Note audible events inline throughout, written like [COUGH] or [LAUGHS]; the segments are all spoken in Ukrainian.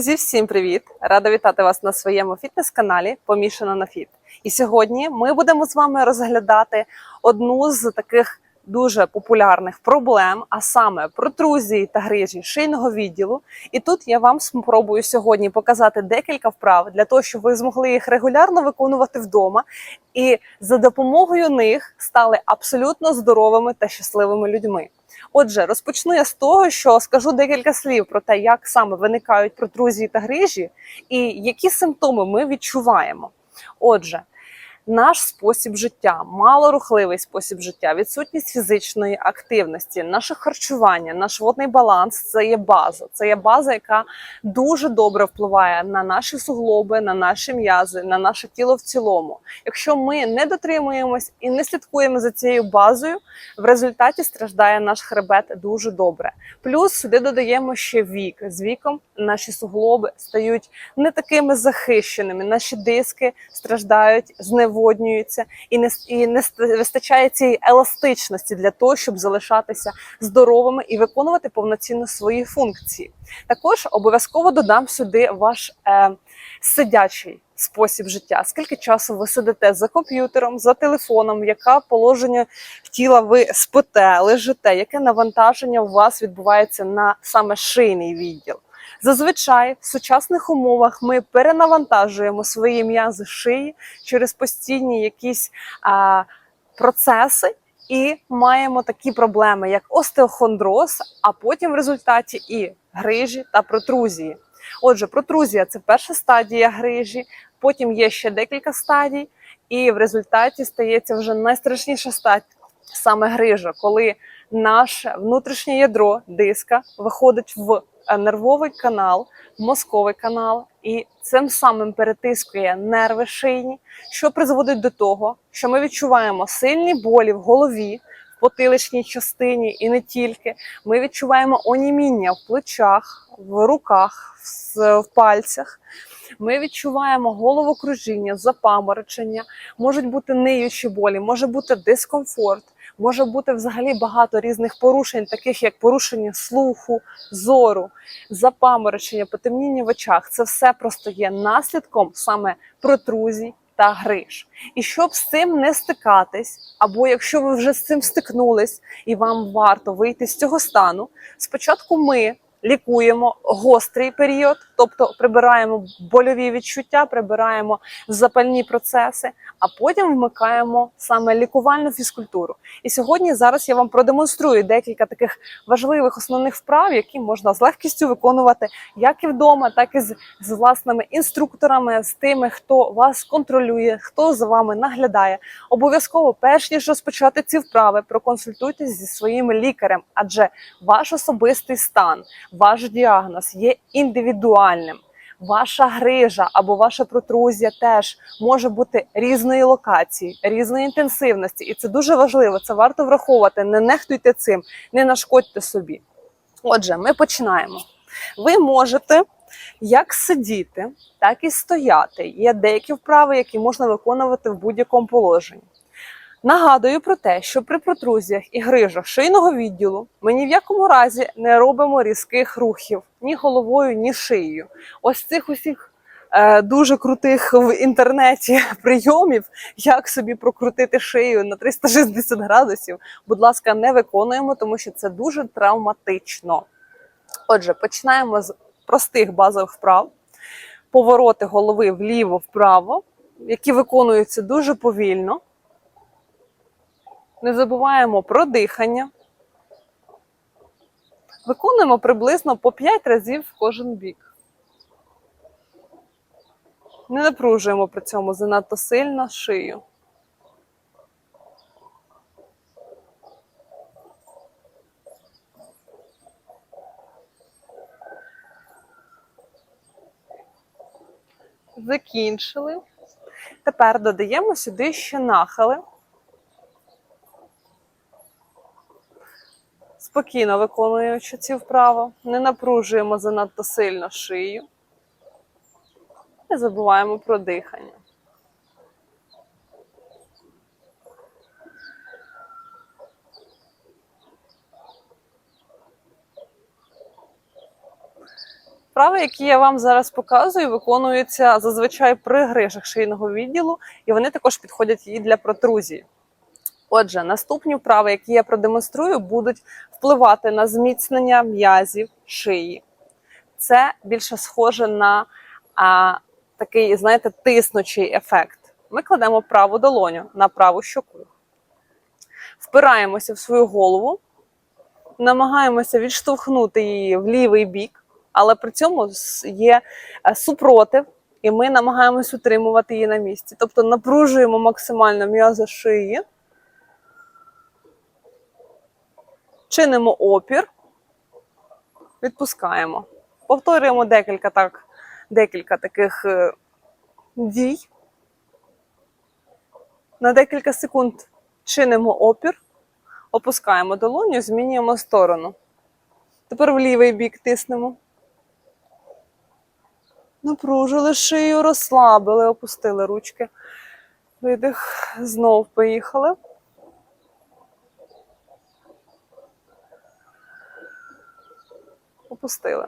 Друзі, всім привіт! Рада вітати вас на своєму фітнес-каналі Помішано на фіт. І сьогодні ми будемо з вами розглядати одну з таких дуже популярних проблем, а саме протрузії та грижі шийного відділу. І тут я вам спробую сьогодні показати декілька вправ для того, щоб ви змогли їх регулярно виконувати вдома, і за допомогою них стали абсолютно здоровими та щасливими людьми. Отже, розпочну я з того, що скажу декілька слів про те, як саме виникають протрузії та грижі, і які симптоми ми відчуваємо. Отже, наш спосіб життя, малорухливий спосіб життя, відсутність фізичної активності, наше харчування, наш водний баланс це є база. Це є база, яка дуже добре впливає на наші суглоби, на наші м'язи, на наше тіло в цілому. Якщо ми не дотримуємось і не слідкуємо за цією базою, в результаті страждає наш хребет дуже добре. Плюс сюди додаємо ще вік. З віком наші суглоби стають не такими захищеними. Наші диски страждають, зневоднюються і не і не вистачає цієї еластичності для того, щоб залишатися здоровими і виконувати повноцінно свої функції. Також обов'язково додам сюди ваш е, сидячий спосіб життя. Скільки часу ви сидите за комп'ютером, за телефоном, яке положення тіла ви спите, лежите, яке навантаження у вас відбувається на саме шийний відділ. Зазвичай в сучасних умовах ми перенавантажуємо свої м'язи шиї через постійні якісь а, процеси. І маємо такі проблеми, як остеохондроз, а потім в результаті і грижі та протрузії. Отже, протрузія це перша стадія грижі, потім є ще декілька стадій, і в результаті стається вже найстрашніша стадія саме грижа, коли наше внутрішнє ядро диска виходить в нервовий канал, мозковий канал, і цим самим перетискує нерви шийні, що призводить до того, що ми відчуваємо сильні болі в голові. в Потиличній частині і не тільки ми відчуваємо оніміння в плечах, в руках, в, в пальцях. Ми відчуваємо головокружіння, запаморочення, можуть бути ниючі болі, може бути дискомфорт, може бути взагалі багато різних порушень, таких як порушення слуху, зору, запаморочення, потемніння в очах. Це все просто є наслідком саме протрузій та гриж. І щоб з цим не стикатись, або якщо ви вже з цим стикнулись і вам варто вийти з цього стану, спочатку ми лікуємо гострий період, тобто прибираємо больові відчуття, прибираємо запальні процеси, а потім вмикаємо саме лікувальну фізкультуру. І сьогодні зараз я вам продемонструю декілька таких важливих основних вправ, які можна з легкістю виконувати як і вдома, так і з, з власними інструкторами, з тими, хто вас контролює, хто за вами наглядає. Обов'язково, перш ніж розпочати ці вправи, проконсультуйтесь зі своїм лікарем, адже ваш особистий стан, ваш діагноз є індивідуальним. Ваша грижа або ваша протрузія теж може бути різної локації, різної інтенсивності, і це дуже важливо. Це варто враховувати. Не нехтуйте цим, не нашкодьте собі. Отже, ми починаємо. Ви можете як сидіти, так і стояти. Є деякі вправи, які можна виконувати в будь-якому положенні. Нагадую про те, що при протрузіях і грижах шийного відділу ми ні в якому разі не робимо різких рухів ні головою, ні шиєю. Ось цих усіх е, дуже крутих в інтернеті [LAUGHS] прийомів, як собі прокрутити шию на 360 градусів. Будь ласка, не виконуємо, тому що це дуже травматично. Отже, починаємо з простих базових вправ. Повороти голови вліво-вправо, які виконуються дуже повільно. Не забуваємо про дихання. Виконуємо приблизно по 5 разів кожен бік. Не напружуємо при цьому занадто сильно шию. Закінчили. Тепер додаємо сюди ще нахили. Спокійно виконуючи ці вправи, не напружуємо занадто сильно шию. Не забуваємо про дихання. вправи, які я вам зараз показую, виконуються зазвичай при грижах шийного відділу, і вони також підходять і для протрузії. Отже, наступні вправи, які я продемонструю, будуть впливати на зміцнення м'язів шиї. Це більше схоже на а, такий, знаєте, тиснучий ефект. Ми кладемо праву долоню на праву щоку, впираємося в свою голову, намагаємося відштовхнути її в лівий бік, але при цьому є е, супротив, і ми намагаємось утримувати її на місці. Тобто напружуємо максимально м'язи шиї, чинимо опір, відпускаємо. Повторюємо декілька, так, декілька таких е, дій. На декілька секунд чинимо опір, опускаємо долоню, змінюємо сторону. Тепер в лівий бік тиснемо. Напружили шию, розслабили, опустили ручки. Видих, знов поїхали. Опустили.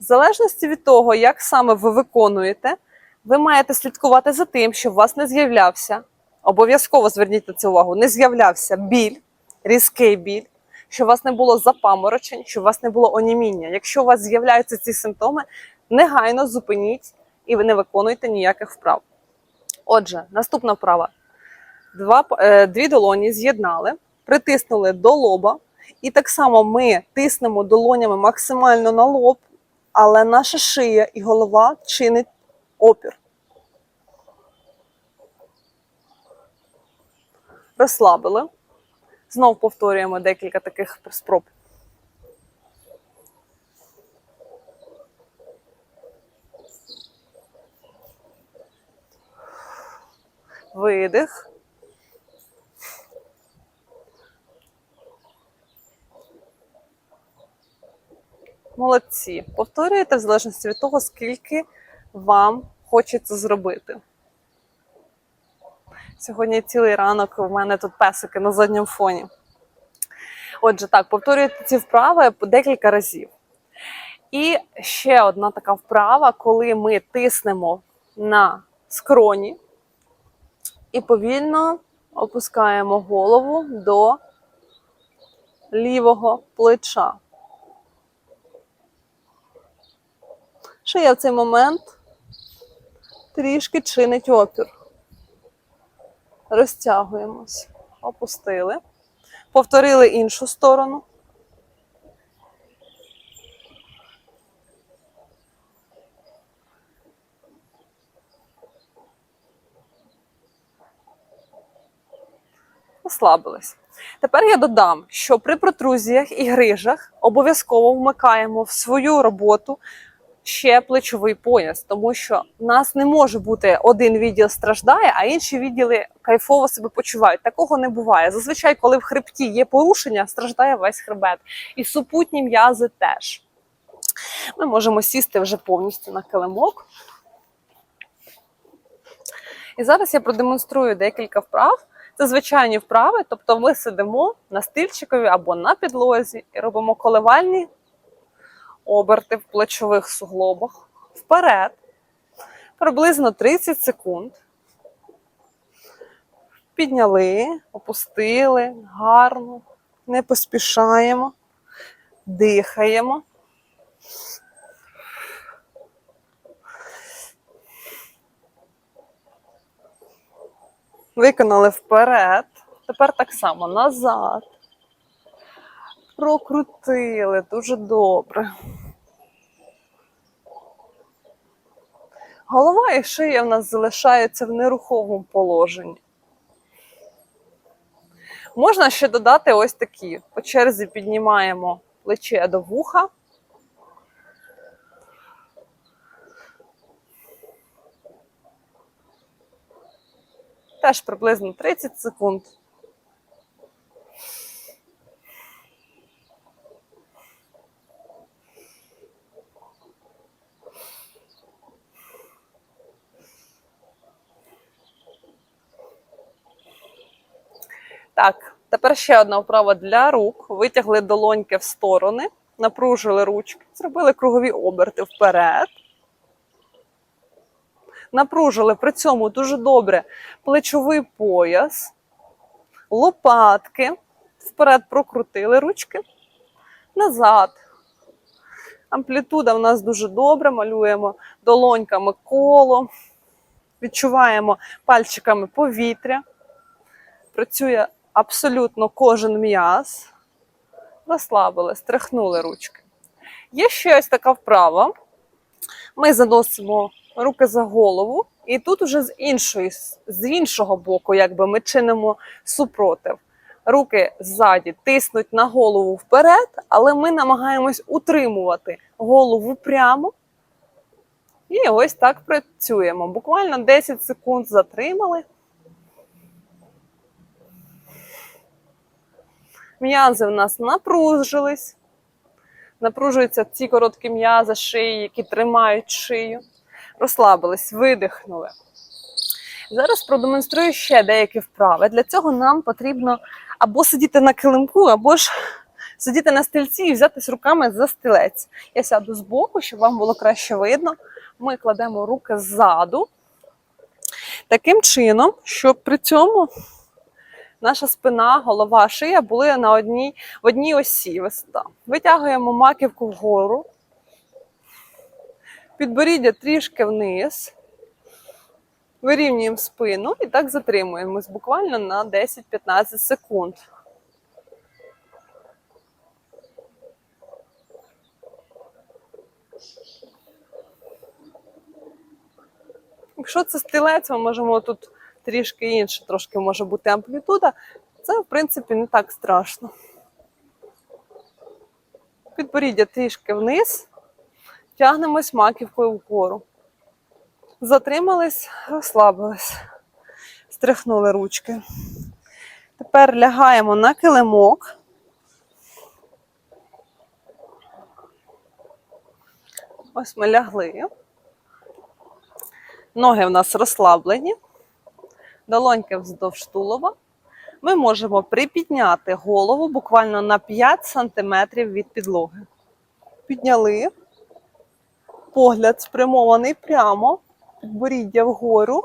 В залежності від того, як саме ви виконуєте, ви маєте слідкувати за тим, щоб у вас не з'являвся, обов'язково зверніть на це увагу, не з'являвся біль, різкий біль, щоб у вас не було запаморочень, щоб у вас не було оніміння. Якщо у вас з'являються ці симптоми, негайно зупиніть і ви не виконуйте ніяких вправ. Отже, наступна вправа. Два, е, дві долоні з'єднали, притиснули до лоба, і так само ми тиснемо долонями максимально на лоб, але наша шия і голова чинить опір. Розслабили. Знов повторюємо декілька таких спроб. Видих. Молодці. Повторюєте в залежності від того, скільки вам хочеться зробити. Сьогодні цілий ранок у мене тут песики на задньому фоні. Отже, так, повторюйте ці вправи декілька разів. І ще одна така вправа, коли ми тиснемо на скроні і повільно опускаємо голову до лівого плеча. Шия в цей момент трішки чинить опір. Розтягуємось. Опустили. Повторили іншу сторону. Розслабились. Тепер я додам, що при протрузіях і грижах обов'язково вмикаємо в свою роботу ще плечовий пояс, тому що в нас не може бути один відділ страждає, а інші відділи кайфово себе почувають. Такого не буває. Зазвичай, коли в хребті є порушення, страждає весь хребет. І супутні м'язи теж. Ми можемо сісти вже повністю на килимок. І зараз я продемонструю декілька вправ. Це звичайні вправи, тобто ми сидимо на стільчикові або на підлозі і робимо коливальні оберти в плечових суглобах вперед, приблизно 30 секунд. Підняли, опустили гарно, не поспішаємо, дихаємо. Виконали вперед. Тепер так само назад. Прокрутили дуже добре. Голова і шия в нас залишаються в нерухомому положенні. Можна ще додати ось такі. По черзі піднімаємо плече до вуха. Теж приблизно 30 секунд. Так, тепер ще одна вправа для рук. Витягли долоньки в сторони напружили ручки, зробили кругові оберти вперед. Напружили при цьому дуже добре плечовий пояс, лопатки. Вперед прокрутили ручки, назад. Амплітуда в нас дуже добре, малюємо долоньками коло, відчуваємо пальчиками повітря. Працює абсолютно кожен м'яз. Розслабили, стряхнули ручки. Є ще ось така вправа. Ми заносимо руки за голову, і тут уже з іншої, з іншого боку, якби ми чинимо супротив. Руки ззаді тиснуть на голову вперед, але ми намагаємось утримувати голову прямо. І ось так працюємо. Буквально 10 секунд затримали. М'язи в нас напружились. Напружуються ці короткі м'язи шиї, які тримають шию. Розслабились, видихнули. Зараз продемонструю ще деякі вправи. Для цього нам потрібно або сидіти на килимку, або ж сидіти на стільці і взятись руками за стілець. Я сяду збоку, щоб вам було краще видно. Ми кладемо руки ззаду. Таким чином, щоб при цьому наша спина, голова, шия були на одній, в одній осі. Витягуємо маківку вгору, підборіддя трішки вниз. Вирівнюємо спину і так затримуємось буквально на 10-15 секунд. Якщо це стілець, ми можемо тут трішки інше, трошки може бути амплітуда. Це, в принципі, не так страшно. Підборіддя трішки вниз, тягнемось маківкою вгору. Затримались, розслабились, стряхнули ручки. Тепер лягаємо на килимок. Ось ми лягли. Ноги в нас розслаблені, долоньки вздовж тулова. Ми можемо припідняти голову буквально на 5 см від підлоги. Підняли, погляд спрямований прямо підборіддя вгору.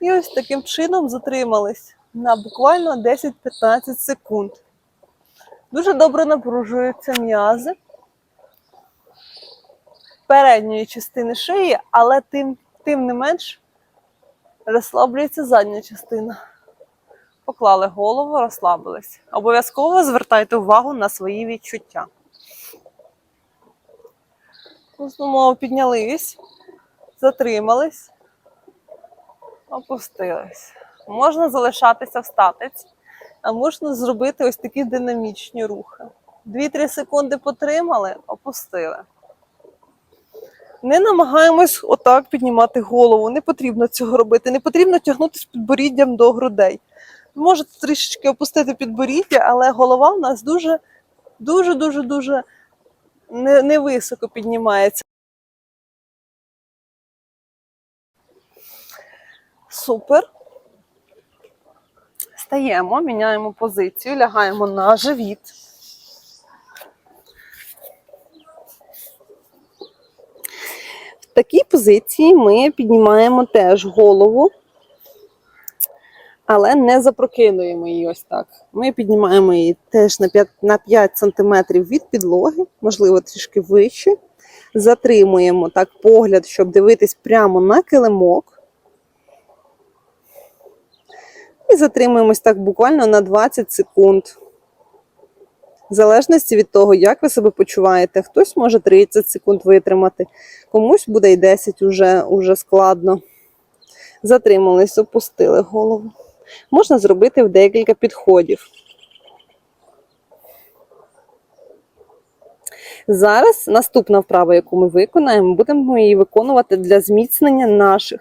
І ось таким чином затримались на буквально 10-15 секунд. Дуже добре напружуються м'язи передньої частини шиї, але тим, тим не менш розслаблюється задня частина. Поклали голову, розслабились. Обов'язково звертайте увагу на свої відчуття. Знову піднялись затримались, опустились. Можна залишатися в статиці, а можна зробити ось такі динамічні рухи. 2-3 секунди потримали, опустили. Не намагаємось отак піднімати голову. Не потрібно цього робити. Не потрібно тягнутися підборіддям до грудей. Можете трішечки опустити підборіддя, але голова в нас дуже, дуже, дуже, дуже невисоко піднімається. Супер. Стаємо, міняємо позицію, лягаємо на живіт. Такій позиції ми піднімаємо теж голову, але не запрокинуємо її ось так. Ми піднімаємо її теж на 5, на 5 см від підлоги, можливо, трішки вище. Затримуємо так погляд, щоб дивитись прямо на килимок. І затримуємось так буквально на 20 секунд. В залежності від того, як ви себе почуваєте, хтось може 30 секунд витримати, комусь буде і 10 уже, уже складно. Затримались, опустили голову. Можна зробити в декілька підходів. Зараз наступна вправа, яку ми виконаємо, будемо її виконувати для зміцнення наших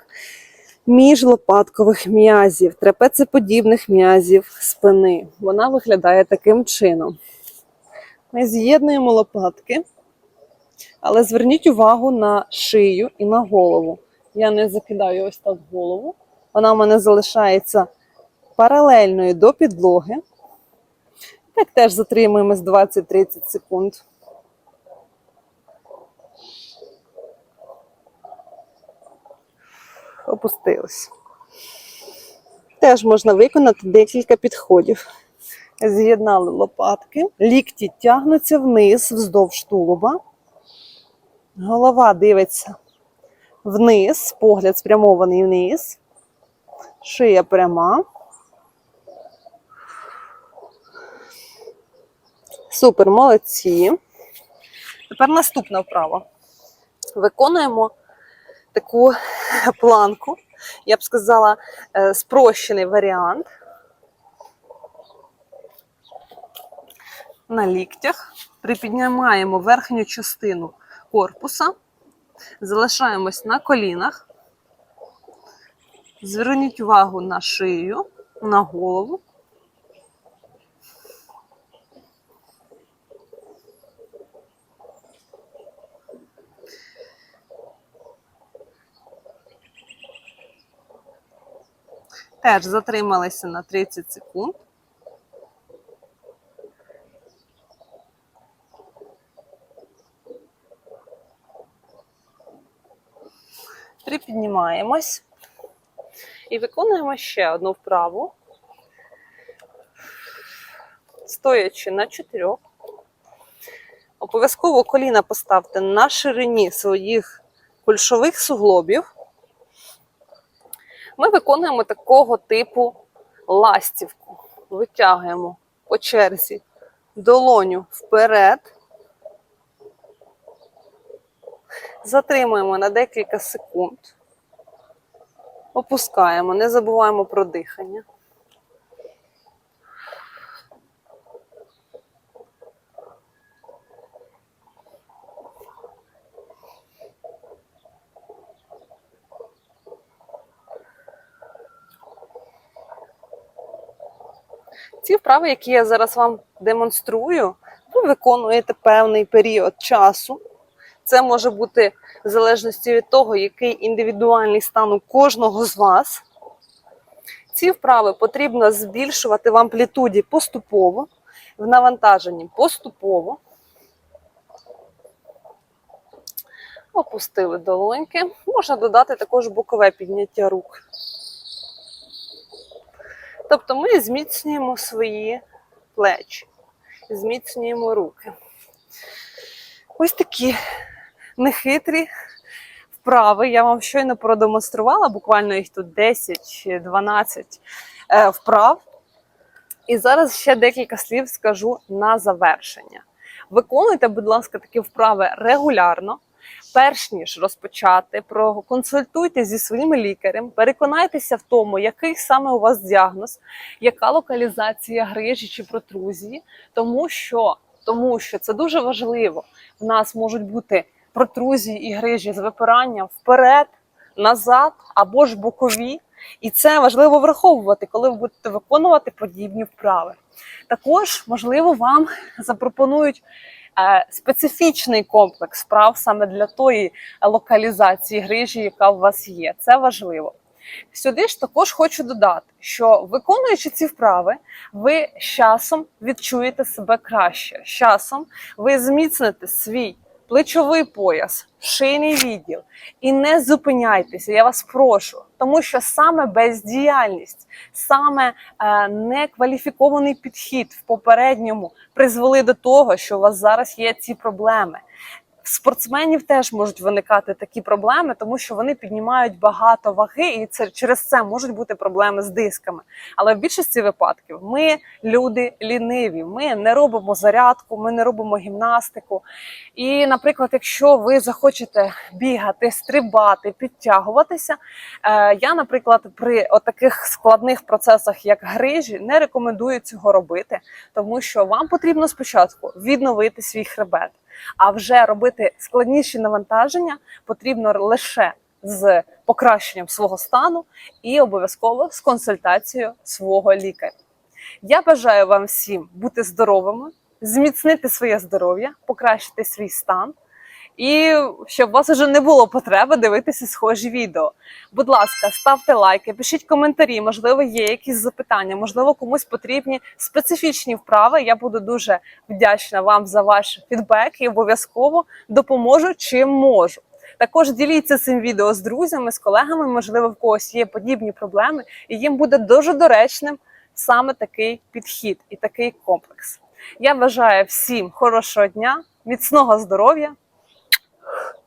міжлопаткових м'язів, трапецеподібних м'язів спини. Вона виглядає таким чином. Ми з'єднуємо лопатки, але зверніть увагу на шию і на голову. Я не закидаю ось так голову. Вона в мене залишається паралельною до підлоги. Так теж затримуємось 20-30 секунд. Опустились. Теж можна виконати декілька підходів. З'єднали лопатки, лікті тягнуться вниз, вздовж тулуба. Голова дивиться вниз, погляд спрямований вниз. Шия пряма. Супер, молодці. Тепер наступна вправа. Виконуємо таку планку, я б сказала, е, спрощений варіант. На ліктях припіднімаємо верхню частину корпуса, залишаємось на колінах. Зверніть увагу на шию, на голову. Теж затрималися на 30 секунд. Припіднімаємось і виконуємо ще одну вправу. Стоячи на чотирьох. Обов'язково коліна поставте на ширині своїх кульшових суглобів. Ми виконуємо такого типу ластівку. Витягуємо по черзі долоню вперед. Затримуємо на декілька секунд. Опускаємо, не забуваємо про дихання. Ці вправи, які я зараз вам демонструю, ви виконуєте певний період часу. Це може бути в залежності від того, який індивідуальний стан у кожного з вас. Ці вправи потрібно збільшувати в амплітуді поступово, в навантаженні поступово. Опустили долоньки. Можна додати також бокове підняття рук. Тобто ми зміцнюємо свої плечі, зміцнюємо руки. Ось такі нехитрі вправи. Я вам щойно продемонструвала, буквально їх тут 10 чи 12 е, вправ. І зараз ще декілька слів скажу на завершення. Виконуйте, будь ласка, такі вправи регулярно. Перш ніж розпочати, проконсультуйте зі своїм лікарем, переконайтеся в тому, який саме у вас діагноз, яка локалізація грижі чи протрузії, тому що, тому що це дуже важливо. В нас можуть бути протрузії і грижі з випиранням вперед, назад або ж бокові. І це важливо враховувати, коли ви будете виконувати подібні вправи. Також, можливо, вам запропонують е, специфічний комплекс вправ саме для тої локалізації грижі, яка у вас є. Це важливо. Сюди ж також хочу додати, що виконуючи ці вправи, ви з часом відчуєте себе краще. З часом ви зміцните свій плечовий пояс, шийний відділ. І не зупиняйтеся, я вас прошу, тому що саме бездіяльність, саме е, некваліфікований підхід в попередньому призвели до того, що у вас зараз є ці проблеми. Спортсменів теж можуть виникати такі проблеми, тому що вони піднімають багато ваги, і це через це можуть бути проблеми з дисками. Але в більшості випадків ми люди ліниві. Ми не робимо зарядку, ми не робимо гімнастику. І, наприклад, якщо ви захочете бігати, стрибати, підтягуватися, е, я, наприклад, при таких складних процесах, як грижі, не рекомендую цього робити, тому що вам потрібно спочатку відновити свій хребет. А вже робити складніші навантаження потрібно лише з покращенням свого стану і обов'язково з консультацією свого лікаря. Я бажаю вам всім бути здоровими, зміцнити своє здоров'я, покращити свій стан. І щоб у вас вже не було потреби дивитися схожі відео. Будь ласка, ставте лайки, пишіть коментарі, можливо, є якісь запитання, можливо, комусь потрібні специфічні вправи. Я буду дуже вдячна вам за ваш фідбек і обов'язково допоможу чим можу. Також діліться цим відео з друзями, з колегами. Можливо, в когось є подібні проблеми, і їм буде дуже доречним саме такий підхід і такий комплекс. Я бажаю всім хорошого дня, міцного здоров'я